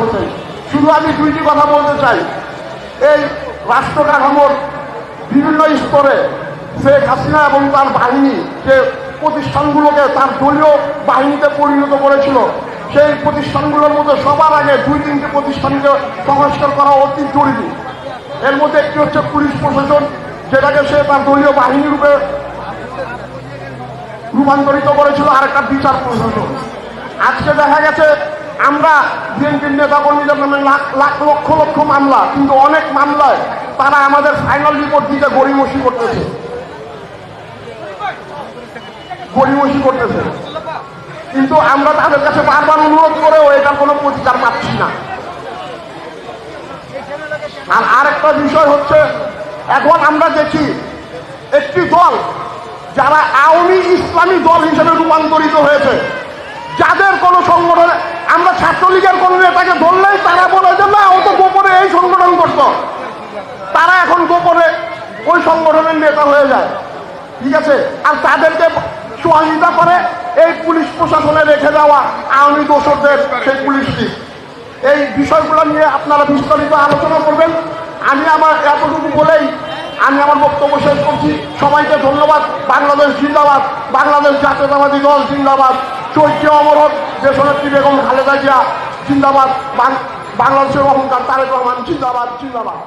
হোসেন শুধু আমি দুইটি কথা বলতে চাই। এই বিভিন্ন স্তরে শেখ হাসিনা এবং তার বাহিনী যে প্রতিষ্ঠানগুলোকে তার দলীয় বাহিনীতে পরিণত করেছিল, সেই প্রতিষ্ঠানগুলোর মধ্যে সবার আগে দুই তিনটি প্রতিষ্ঠানকে সংস্কার করা অতি জরুরি। এর মধ্যে একটি হচ্ছে পুলিশ প্রশাসন, যেটাকে সে তার দলীয় বাহিনী রূপে রূপান্তরিত করেছিল, আর একটা বিচার প্রশাসন। আজকে দেখা গেছে আমরা বিএনপির নেতা কর্মীদের নামে লাখ লাখ, লক্ষ লক্ষ মামলা, কিন্তু অনেক মামলায় তারা আমাদের ফাইনাল রিপোর্ট দিতে গড়িমসি করতেছে। গড়িমসি করতেছে। কিন্তু আমরা তাদের কাছে বারবার অনুরোধ করেও এটার কোনো প্রতিকার পাচ্ছি না। আর আরেকটা বিষয় হচ্ছে, এখন আমরা দেখি একটি দল যারা আওয়ামী ইসলামী দল হিসেবে রূপান্তরিত হয়েছে। ছাত্রলীগের কোনো নেতাকে ধরলেই তারা বলে যে, না, ও তো গোপনে এই সংগঠন করতো। তারা এখন গোপনে ওই সংগঠনের নেতা হয়ে যায়। ঠিক আছে? আর তাদেরকে সহযোগিতা করে এই পুলিশ প্রশাসনে রেখে দেওয়া আওয়ামী দোষরদের সেই পুলিশটি এই বিষয়গুলো নিয়ে আপনারা বিস্তারিত আলোচনা করবেন। আমি আমার এতটুকু বলেই আমি আমার বক্তব্য শেষ করছি। সবাইকে ধন্যবাদ। বাংলাদেশ জিন্দাবাদ। বাংলাদেশ জাতীয়তাবাদী দল জিন্দাবাদ। চৈত্য অমরত দেশনেত্রী বেগম খালেদা জিয়া জিন্দাবাদ বাংলাদেশের অহংকার তারেক রহমান জিন্দাবাদ জিন্দাবাদ।